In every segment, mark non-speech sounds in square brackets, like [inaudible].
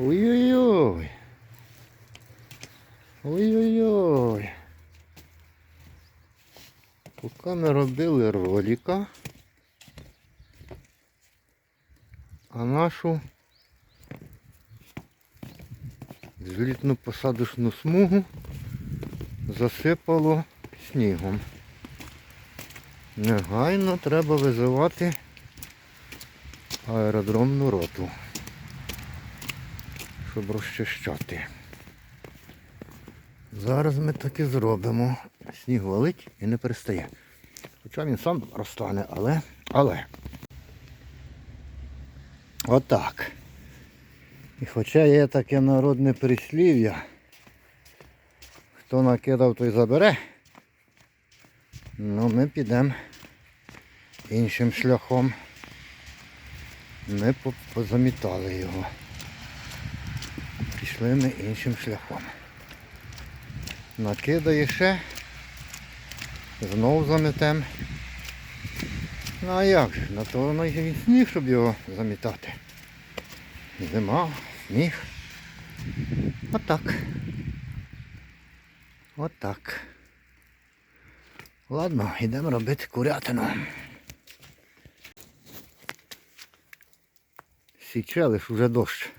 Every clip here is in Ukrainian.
Ой-ой-ой. Ой-ой-ой. Поки ми робили ролика, а нашу злітну посадочну смугу засипало снігом. Негайно треба визивати аеродромну роту, щоб розчищати. Зараз ми так і зробимо. Сніг валить і не перестає. Хоча він сам розтане, але. але. Отак. І хоча є таке народне прислів'я, хто накидав, той забере, ну ми підемо іншим шляхом. Ми позамітали його. Пішли іншим шляхом. Накидає ще, знов заметем. Ну а як же? На то воно сніг, щоб його замітати. Зима, сніг. Отак. Отак. Ладно, йдемо робити курятину. Січе лиш уже дощ.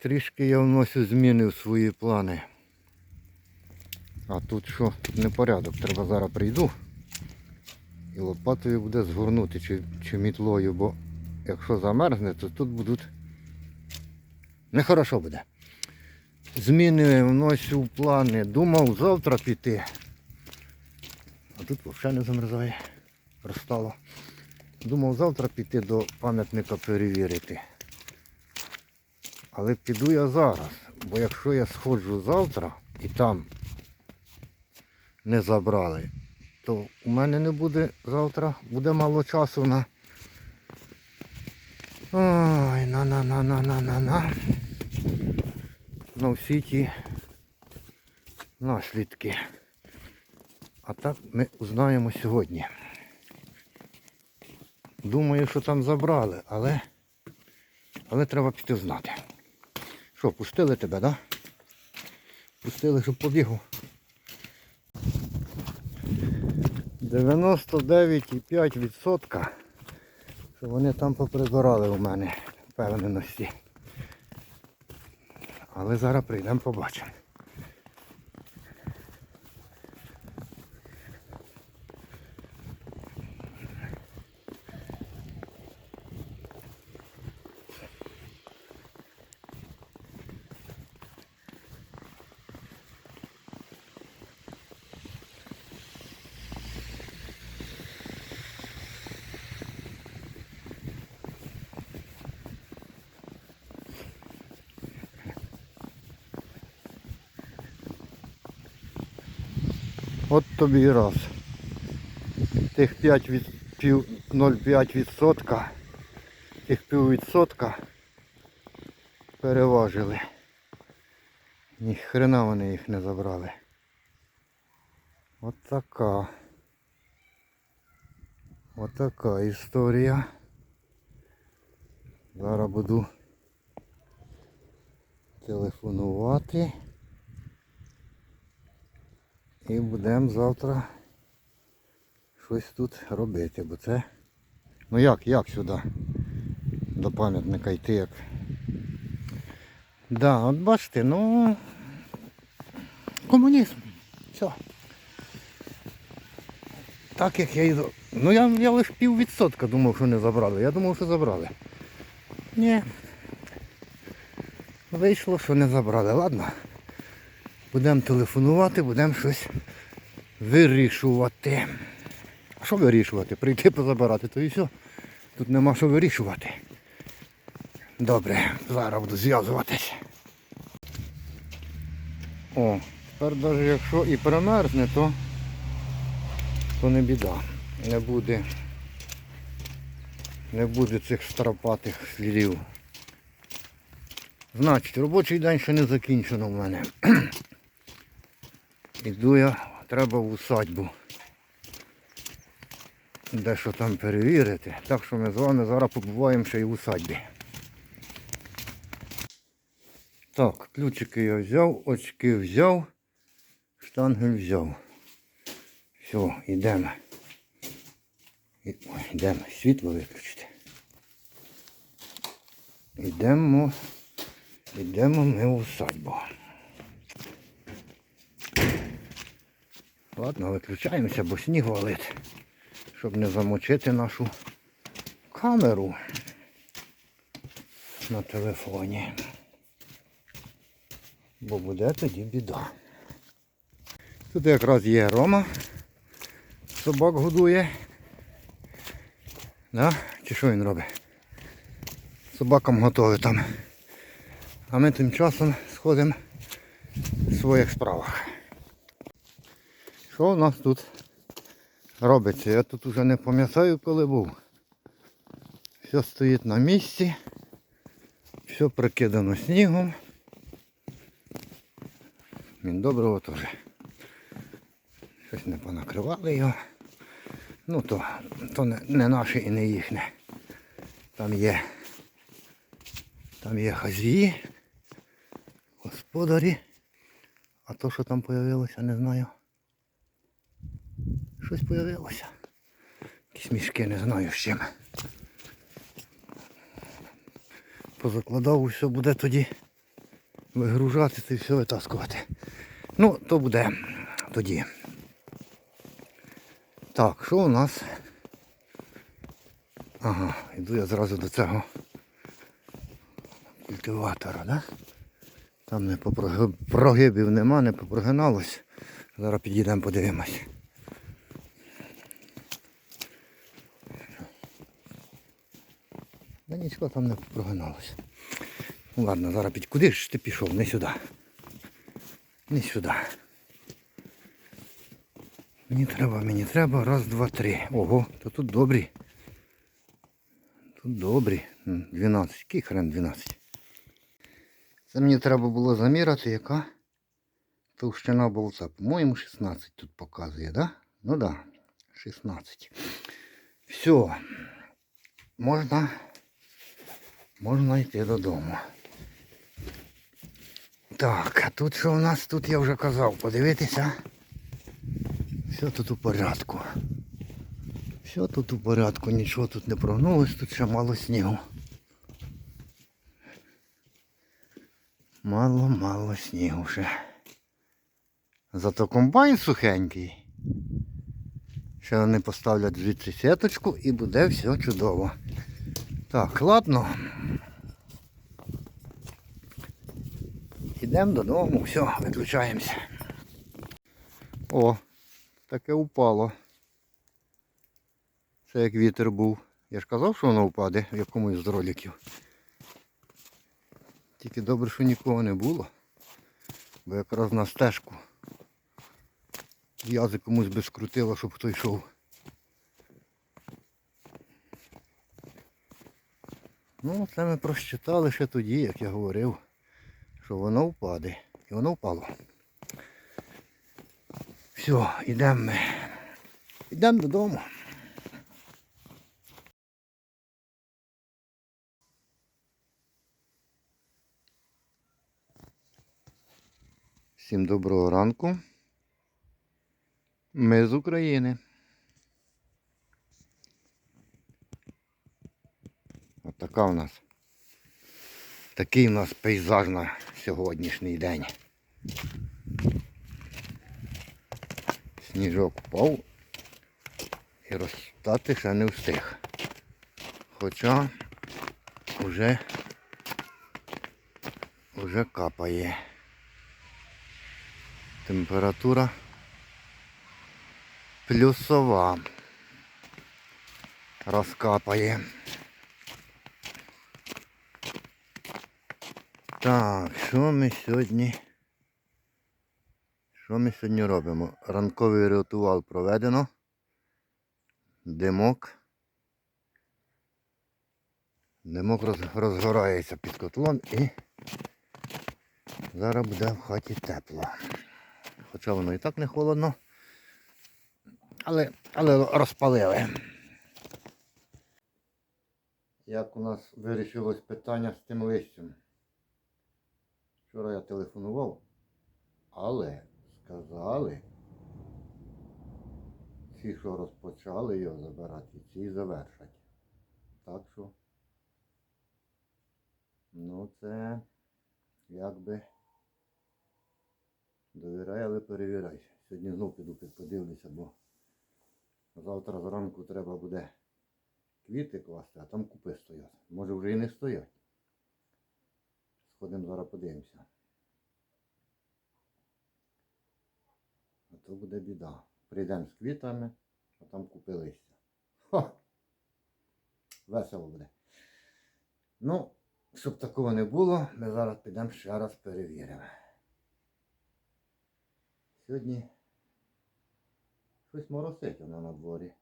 Трішки я вносю зміни в свої плани. А тут що? Тут непорядок. Треба зараз прийду. І лопатою буде згорнути чи, чи мітлою, бо якщо замерзне, то тут будуть нехорошо буде. Зміни вносю в плани. Думав завтра піти. А тут взагалі не замерзає. Розстало. Думав завтра піти до пам'ятника перевірити. Але піду я зараз. Бо якщо я сходжу завтра і там не забрали, то у мене не буде завтра, буде мало часу на. Ой, на на на на на на на. На всі ті наслідки. А так ми узнаємо сьогодні. Думаю, що там забрали, але, але треба піти знати. Що, пустили тебе? Да? Пустили, щоб побігу. 99,5% що вони там поприбирали у мене впевненості. Але зараз прийдемо побачимо. Тобі і раз. Тих 5 від, пів, 0,5 відсотка, тих пів відсотка переважили. Ні хрена вони їх не забрали. От така. От така історія. Зараз буду телефонувати. І будемо завтра щось тут робити, бо це... Ну як, як сюди? До пам'ятника йти як. Да, от бачите, ну комунізм. Все. Так як я за- Ну я, я лише пів відсотка думав, що не забрали. Я думав, що забрали. Ні. Вийшло, що не забрали. Ладно. Будемо телефонувати, будемо щось вирішувати. А що вирішувати? Прийти позабирати, то і все. Тут нема що вирішувати. Добре, зараз буду зв'язуватись. О, тепер навіть якщо і примерзне, то, то не біда. Не буде. Не буде цих стропатих слідів. Значить, робочий день ще не закінчено в мене. Іду я, треба в усадьбу. Дещо там перевірити. Так що ми з вами зараз побуваємо ще й в усадьбі. Так, ключики я взяв, очки взяв, штангель взяв. Все, йдемо. Ой, йдемо, світло виключити. Йдемо, йдемо ми в усадьбу. Ладно, виключаємося, бо сніг валить, щоб не замочити нашу камеру на телефоні. Бо буде тоді біда. Тут якраз є Рома. Собак годує. Да? Чи що він робить? Собакам готовить там. А ми тим часом сходимо в своїх справах. Що у нас тут робиться? Я тут уже не пам'ятаю, коли був. Все стоїть на місці, все прикидано снігом. Він доброго теж. Щось не понакривали його. Ну то, то не, не наше і не їхнє. Там є. Там є хазії, господарі. А то, що там появилося, не знаю. Щось появилося. Якісь мішки, не знаю з чим. Позакладав, все буде тоді вигружати і все витаскувати. Ну, то буде тоді. Так, що у нас? Ага, йду я зразу до цього культиватора, да? Там не попроги- прогибів нема, не попрогиналось. Зараз підійдемо, подивимось. Да нічого там не прогиналось. Ну ладно, зараз під куди ж ти пішов? Не сюди. Не сюди. Мені треба, мені треба. Раз, два, три. Ого, то тут добрі. Тут добрі. М, 12. Який хрен 12? Це мені треба було заміряти, яка товщина болта. По-моєму, 16 тут показує, да? Ну да, 16. Все. Можна, можна йти додому. Так, а тут що у нас? Тут я вже казав, подивитися. Все тут у порядку. Все тут у порядку, нічого тут не прогнулось, тут ще мало снігу. Мало-мало снігу ще. Зато комбайн сухенький. Ще вони поставлять звідси сіточку і буде все чудово. Так, ладно. Йдемо додому, все, виключаємося. О, таке упало. Це як вітер був. Я ж казав, що воно впаде в якомусь з роликів. Тільки добре, що нікого не було. Бо якраз на стежку. Язик комусь би скрутило, щоб хто йшов. Ну, це ми просчитали ще тоді, як я говорив, що воно впаде. І воно впало. Все, йдемо ми. Йдемо додому. Всім доброго ранку. Ми з України. Така у нас. Такий у нас пейзаж на сьогоднішній день. Сніжок впав і розтати ще не встиг. Хоча вже, вже капає. Температура плюсова. Розкапає. Так, що ми сьогодні? Що ми сьогодні робимо? Ранковий ритуал проведено. Димок. Димок роз- розгорається під котлом і зараз буде в хаті тепло. Хоча воно і так не холодно. Але, але розпалили. Як у нас вирішилось питання з тим листям? Вчора я телефонував, але сказали, ці, що розпочали його забирати, ці завершать. Так що, ну це якби довіряй, але перевіряй. Сьогодні знов піду під- подивлюся, бо завтра зранку треба буде квіти класти, а там купи стоять. Може вже і не стоять. Сходимо зараз подивимося. А то буде біда. Прийдемо з квітами, а там купи листя. Ха! Весело буде. Ну, щоб такого не було, ми зараз підемо ще раз перевіримо. Сьогодні щось моросить воно на дворі.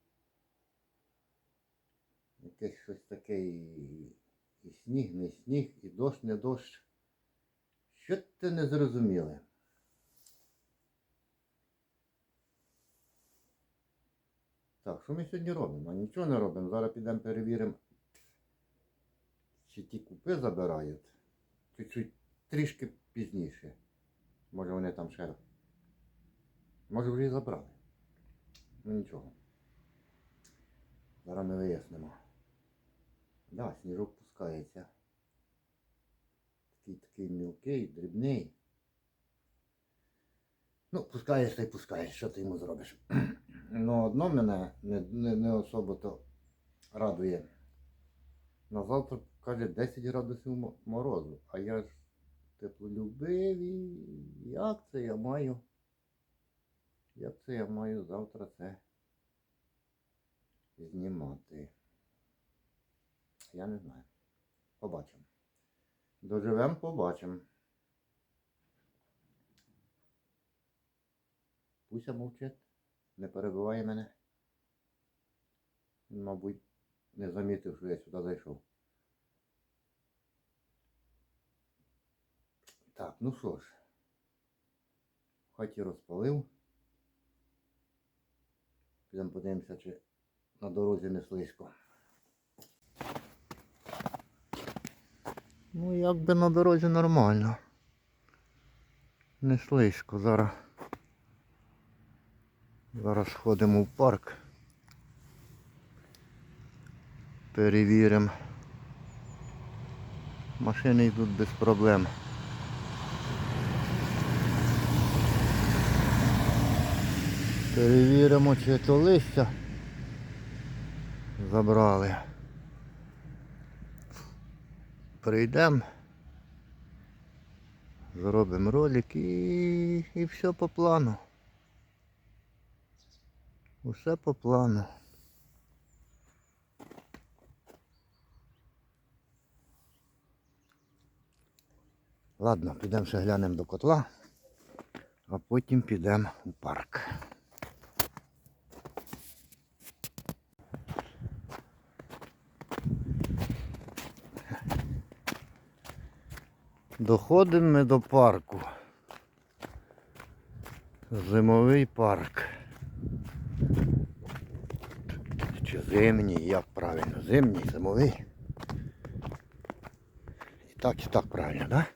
Якесь щось таке і, і сніг, не сніг, і дощ, не дощ. Що ти не зрозуміли? Так, що ми сьогодні робимо? Нічого не робимо. Зараз підемо перевіримо, чи ті купи забирають. Чуть-чуть трішки пізніше. Може вони там ще. Може вже і забрали. Ну нічого. Зараз ми вияснимо. Да, сніжок пускається. Такий такий мілкий, дрібний. Ну, пускаєш та й пускаєш, що ти йому зробиш. [clears throat] Ну, одно мене не, не, не особо то радує. На завтра, каже, 10 градусів морозу. А я ж теплолюбивий. Як це я маю? Як це я маю завтра це знімати? Я не знаю. Побачимо. Доживемо, побачимо. Пуся мовчить, не перебиває мене. Він, мабуть, не замітив, що я сюди зайшов. Так, ну що ж. В хаті розпалив. Підемо подивимося, чи на дорозі не слизько. Ну, якби на дорозі нормально. Не слизько зараз. Зараз сходимо в парк. Перевіримо. Машини йдуть без проблем. Перевіримо, чи то листя забрали. Прийдемо. Зробимо ролик і, і все по плану. Усе по плану. Ладно, підемо ще глянемо до котла, а потім підемо у парк. Доходимо ми до парку. Зимовий парк. Чи зимній, як правильно? Зимній, зимовий. І так, і так правильно, так? Да?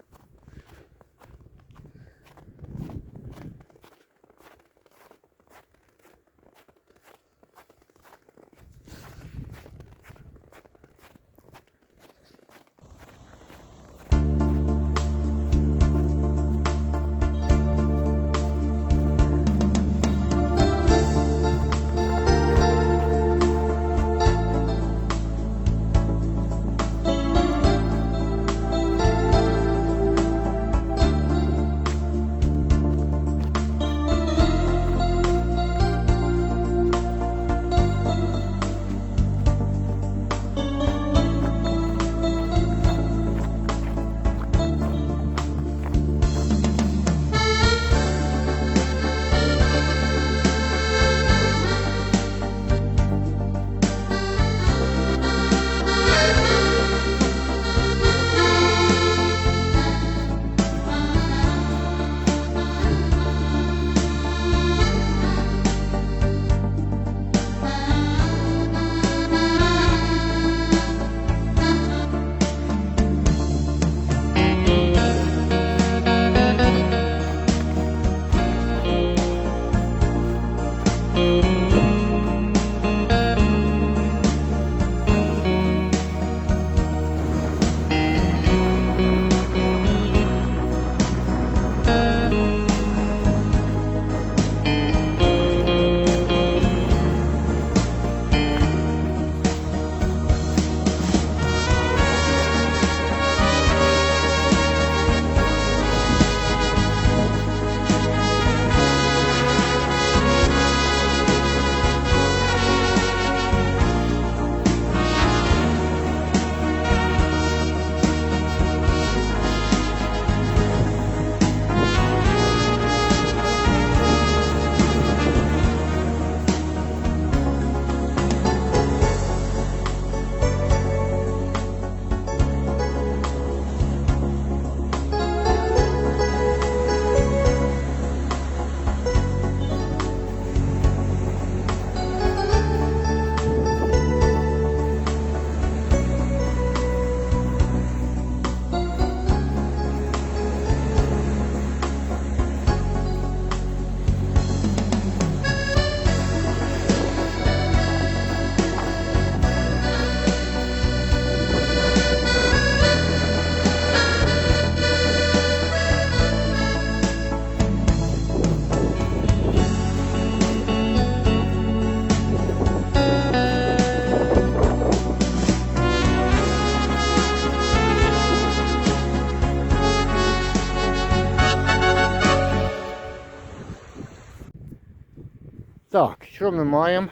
Що ми маємо?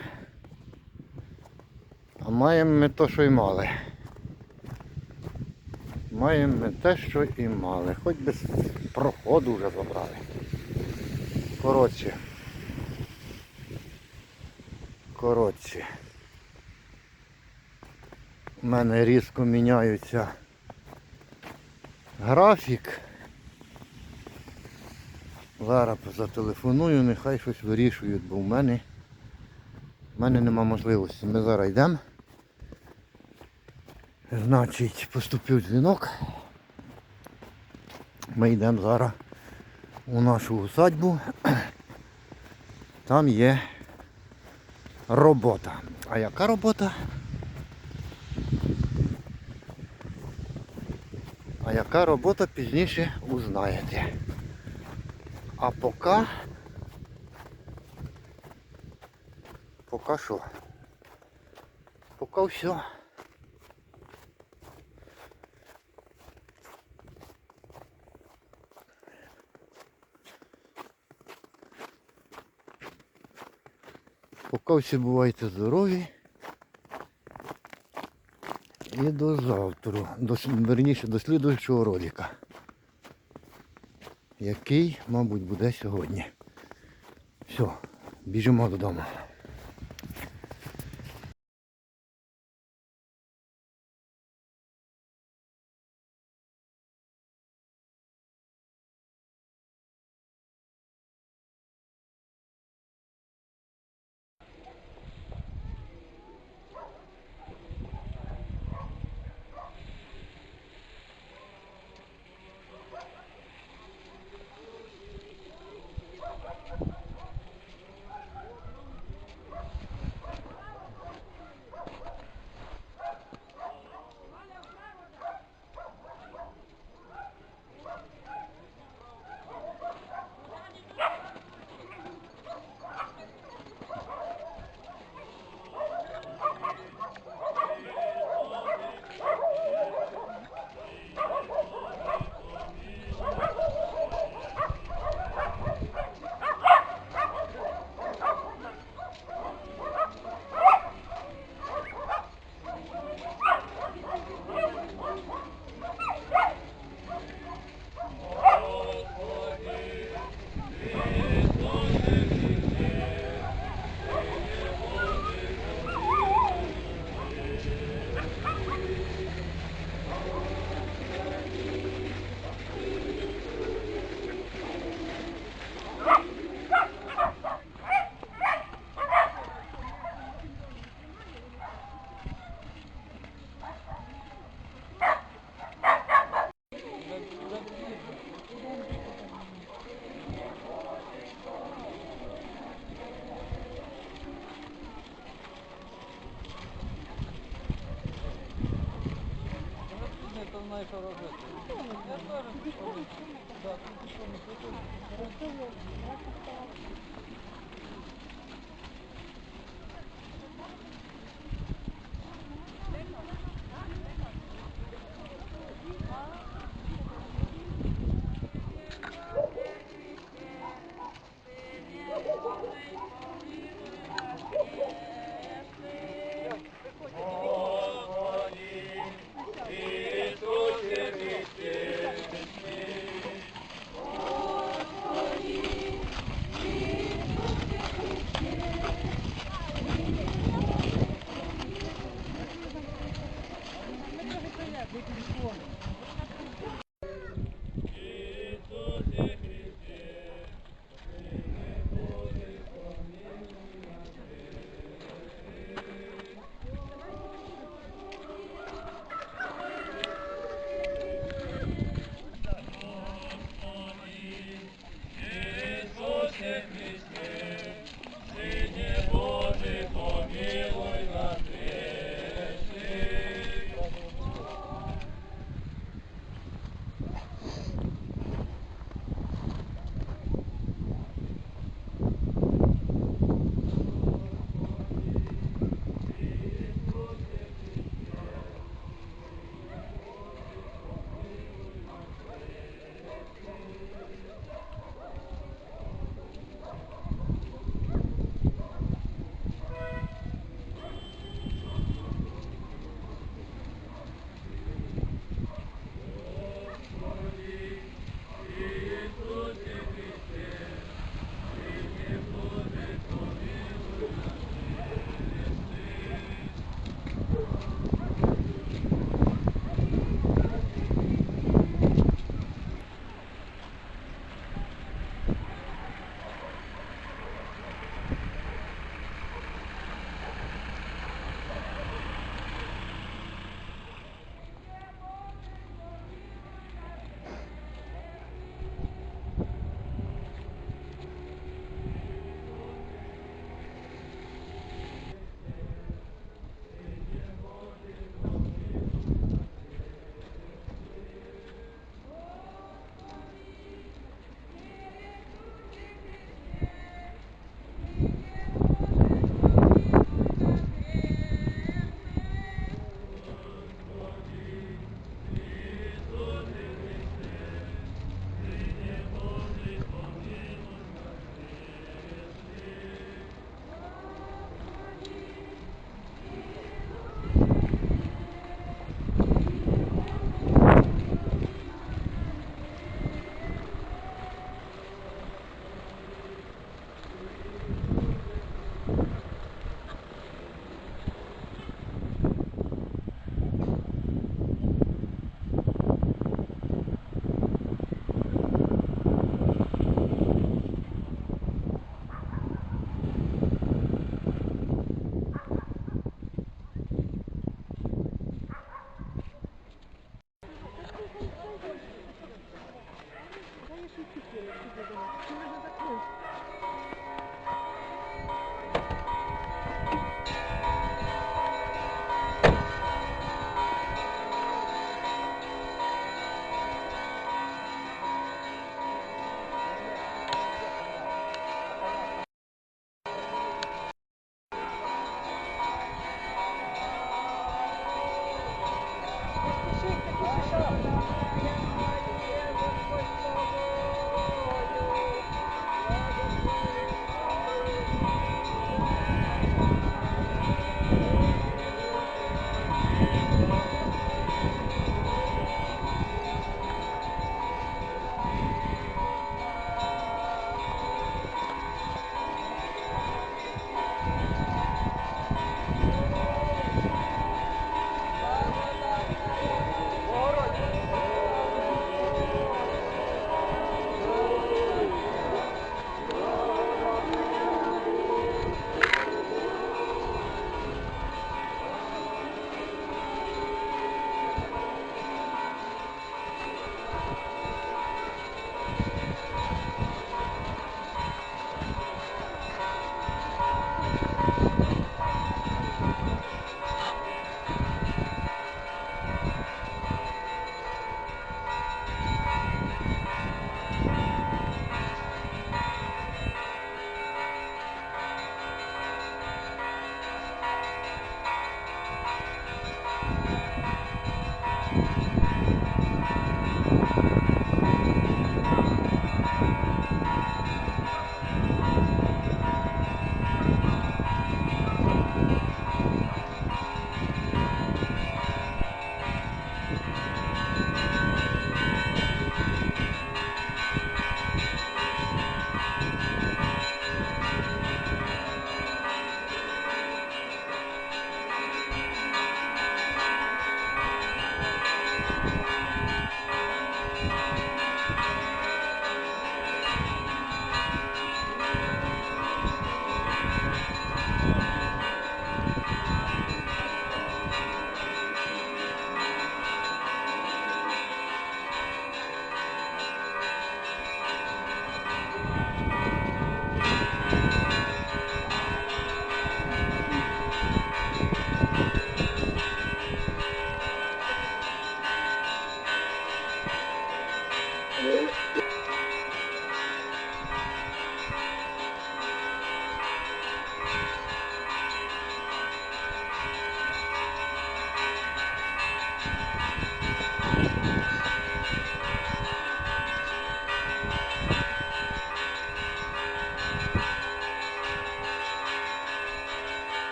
А маємо ми то, що й мали. Маємо ми те, що і мали. Хоч без проходу вже забрали. Коротше. Коротше. У мене різко міняється графік. Зараз зателефоную, нехай щось вирішують, бо в мене, в мене нема можливості. Ми зараз йдемо. Значить, поступив дзвінок. Ми йдемо зараз у нашу усадьбу. Там є робота. А яка робота? А яка робота пізніше узнаєте. А поки... Поки що? Поки все. Поки всі бувайте здорові. І до завтра. До, верніше, до слідуючого ролика. Який, мабуть, буде сьогодні. Все, біжимо додому.